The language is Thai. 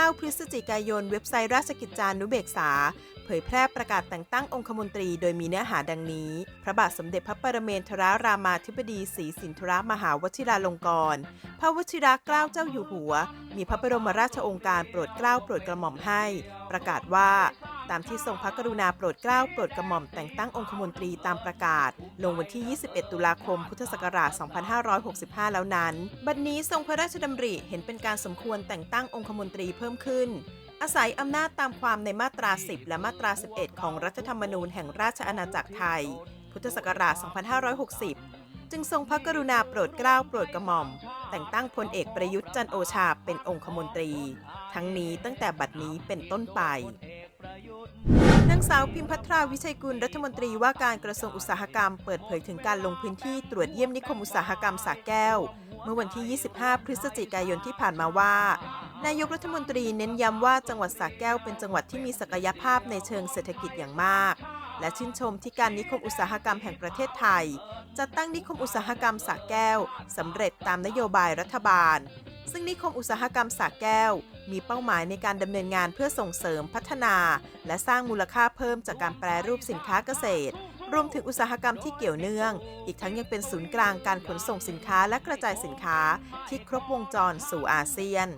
9 พฤศจิกายน เว็บไซต์ราชกิจจานุเบกษา เผยแพร่ประกาศแต่งตั้งองคมนตรีโดยมีเนื้อหาดังนี้ พระบาทสมเด็จพระปรเมนทรรามาธิบดีศรีสินทรมหาวชิราลงกรณ์พระวชิระเกล้าเจ้าอยู่หัว มีพระบรมราชโองการโปรดเกล้าโปรดกระหม่อมให้ ประกาศว่า ตามที่ทรงพระกรุณาโปรดเกล้าโปรดกระหม่อมแต่งตั้งองคมนตรีตามประกาศ ลงวันที่ 21 ตุลาคม พุทธศักราช 2565 แล้วนั้น บัดนี้ทรงพระราชดำริเห็นเป็นการสมควรแต่งตั้งองคมนตรีเพิ่มขึ้น อาศัยอำนาจตามความในมาตรา 10 และมาตรา 11 ของรัฐธรรมนูญแห่งราชอาณาจักรไทย พุทธศักราช 2560จึงทรงพระกรุณาโปรดเกล้าโปรดกระหม่อม แต่งตั้งพลเอกประยุทธ์จันโอชาเป็นองคมนตรี ทั้งนี้ตั้งแต่บัดนี้เป็นต้นไป นางสาวพิมพัทราวิชัยกุลรัฐมนตรีว่าการกระทรวงอุตสาหกรรมเปิดเผยถึงการลงพื้นที่ตรวจเยี่ยมนิคมอุตสาหกรรมสระแก้ว เมื่อวันที่ 25 พฤศจิกายนที่ผ่านมาว่า นายกรัฐมนตรีเน้นย้ำว่าจังหวัดสระแก้วเป็นจังหวัดที่มีศักยภาพในเชิงเศรษฐกิจอย่างมาก และชื่นชมที่การนิคมอุตสาหกรรมแห่งประเทศไทย จัดตั้งนิคมอุตสาหกรรมสระแก้วสำเร็จตามนโยบายรัฐบาล ซึ่งนิคมอุตสาหกรรมสระแก้ว มีเป้าหมายในการดำเนินงานเพื่อส่งเสริมพัฒนา และสร้างมูลค่าเพิ่มจากการแปรรูปสินค้าเกษตร รวมถึงอุตสาหกรรมที่เกี่ยวเนื่อง อีกทั้งยังเป็นศูนย์กลางการขนส่งสินค้าและกระจายสินค้าที่ครบวงจรสู่อาเซียน